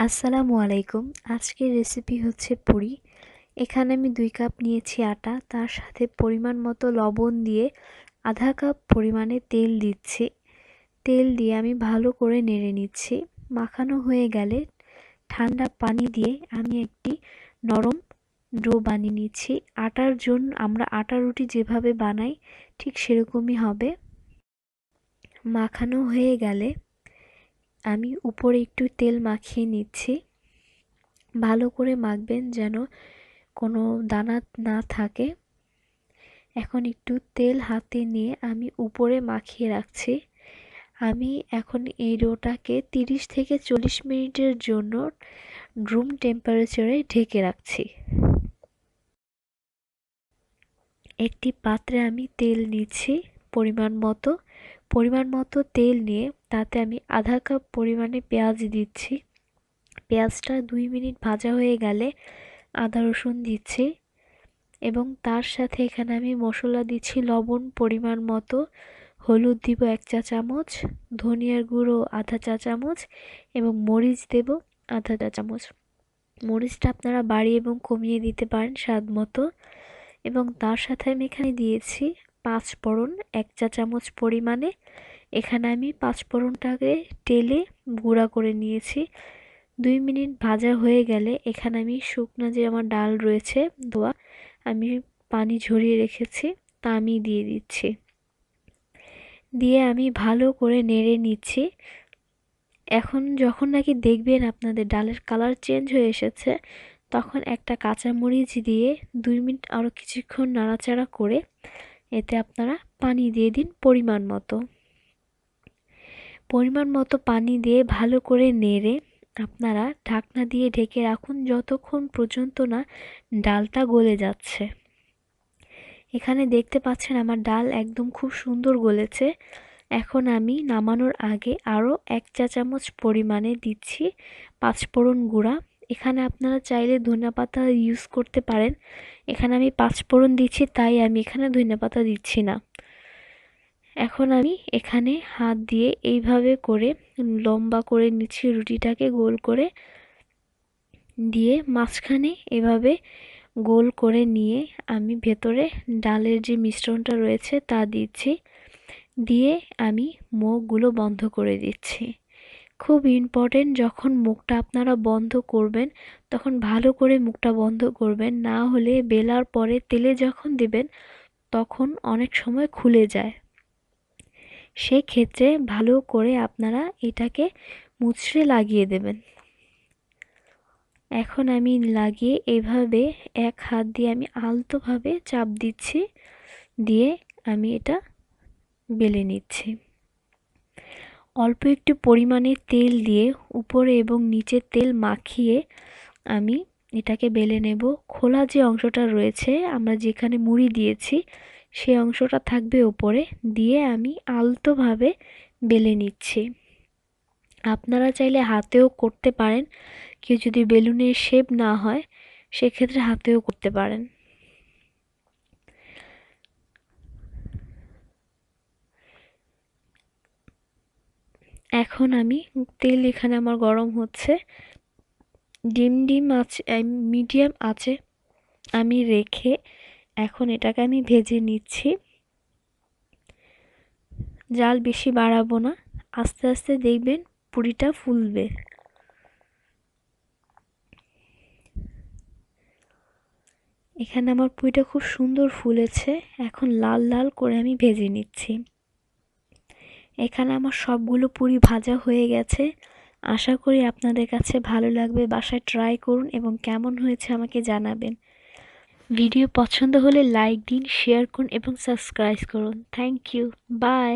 আসসালামু আলাইকুম। আজকের রেসিপি হচ্ছে পুরি। এখানে আমি দুই কাপ নিয়েছি আটা। তার সাথে পরিমাণ মতো লবণ দিয়ে আধা কাপ পরিমাণে তেল দিচ্ছি। তেল দিয়ে আমি ভালো করে নেড়ে নিচ্ছি। মাখানো হয়ে গেলে ঠান্ডা পানি দিয়ে আমি একটি নরম ডো বানিয়ে নিচ্ছি। আটার জন্য আমরা আটা রুটি যেভাবে বানাই ঠিক সেরকমই হবে। মাখানো হয়ে গেলে আমি উপরে একটু তেল মাখিয়ে নিচ্ছি। ভালো করে মাখবেন যেন কোনো দানা না থাকে। এখন একটু তেল হাতে নিয়ে আমি উপরে মাখিয়ে রাখছি। আমি এখন এই ডোটাকে তিরিশ থেকে চল্লিশ মিনিটের জন্য রুম টেম্পারেচারে ঢেকে রাখছি। একটি পাত্রে আমি তেল নিচ্ছি পরিমাণ মতো। পরিমাণ মতো তেল নিয়ে তাতে আমি আধা কাপ পরিমাণে পেঁয়াজ দিচ্ছি। পেঁয়াজটা দুই মিনিট ভাজা হয়ে গেলে আদা রসুন দিচ্ছি এবং তার সাথে এখানে আমি মশলা দিচ্ছি লবণ, পরিমাণ মতো। হলুদ দিব এক চা চামচ, ধনিয়ার গুঁড়ো আধা চা চামচ এবং মরিচ দেব আধা চা চামচ। মরিচটা আপনারা বাড়িয়ে এবং কমিয়ে দিতে পারেন স্বাদ মতো। এবং তার সাথে আমি এখানে দিয়েছি পাঁচ ফোড়ন, এক চা চামচ পরিমাণে। এখানে আমি পাঁচ ফোড়নটাকে তেলে গুঁড়া করে নিয়েছি। দুই মিনিট ভাজা হয়ে গেলে এখানে আমি শুকনো যে আমার ডাল রয়েছে, ধোয়া, আমি পানি ঝরিয়ে রেখেছি, তা আমি দিয়ে দিচ্ছি। দিয়ে আমি ভালো করে নেড়ে নিচ্ছি। এখন যখন নাকি দেখবেন আপনাদের ডালের কালার চেঞ্জ হয়ে এসেছে, তখন একটা কাঁচামরিচ দিয়ে দুই মিনিট আরও কিছুক্ষণ নাড়াচাড়া করে এতে আপনারা পানি দিয়ে দিন পরিমাণ মতো। পরিমাণ মতো পানি দিয়ে ভালো করে নেড়ে আপনারা ঢাকনা দিয়ে ঢেকে রাখুন যতক্ষণ পর্যন্ত না ডালটা গলে যাচ্ছে। এখানে দেখতে পাচ্ছেন আমার ডাল একদম খুব সুন্দর গলেছে। এখন আমি নামানোর আগে আরও এক চা চামচ পরিমাণে দিচ্ছি পাঁচফোড়ন গুঁড়া এখানে আপনারা চাইলে ধনিয়া পাতা ইউজ করতে পারেন। এখানে আমি পাঁচফোড়ন দিচ্ছি তাই আমি এখানে ধনিয়া পাতা দিচ্ছি না। এখন আমি এখানে হাত দিয়ে এইভাবে করে লম্বা করে নিচ্ছি, রুটিটাকে গোল করে দিয়ে মাঝখানে এভাবে গোল করে নিয়ে আমি ভেতরে ডালের যে মিশ্রণটা রয়েছে তা দিচ্ছি। দিয়ে আমি মুখগুলো বন্ধ করে দিচ্ছি। খুব ইম্পর্টেন্ট যখন মুখটা আপনারা বন্ধ করবেন, তখন ভালো করে মুখটা বন্ধ করবেন। না হলে বেলার পরে তেলে যখন দেবেন, তখন অনেক সময় খুলে যায়। সেক্ষেত্রে ভালো করে আপনারা এটাকে মুচড়ে লাগিয়ে দেবেন। এখন আমি লাগিয়ে এভাবে এক হাত দিয়ে আমি আলতোভাবে চাপ দিচ্ছি, দিয়ে আমি এটা বেলে নিচ্ছি। অল্প একটু পরিমাণে তেল দিয়ে উপরে এবং নিচে তেল মাখিয়ে আমি এটাকে বেলে নেব। খোলা যে অংশটা রয়েছে, আমরা যেখানে মুড়ি দিয়েছি, সে অংশটা থাকবে ওপরে দিয়ে আমি আলতোভাবে বেলে নিচ্ছি। আপনারা চাইলে হাতেও করতে পারেন। কেউ যদি বেলুনের শেপ না হয়, সেক্ষেত্রে হাতেও করতে পারেন। এখন আমি তেল এখানে আমার গরম হচ্ছে। ডিম ডিম আছে মিডিয়াম আছে। আমি রেখে এখন এটাকে আমি ভেজে নিচ্ছি। জাল বেশি বাড়াবো না। আস্তে আস্তে দেখবেন পুরিটা ফুলবে। এখানে আমার পুরিটা খুব সুন্দর ফুলেছে। এখন লাল লাল করে আমি ভেজে নিচ্ছি। এখানে আমার সবগুলো পুরি ভাজা হয়ে গেছে। আশা করি আপনাদের কাছে ভালো লাগবে। বাসায় ট্রাই করুন এবং কেমন হয়েছে আমাকে জানাবেন। ভিডিও পছন্দ হলে লাইক দিন শেয়ার করুন এবং সাবস্ক্রাইব করুন। Thank you by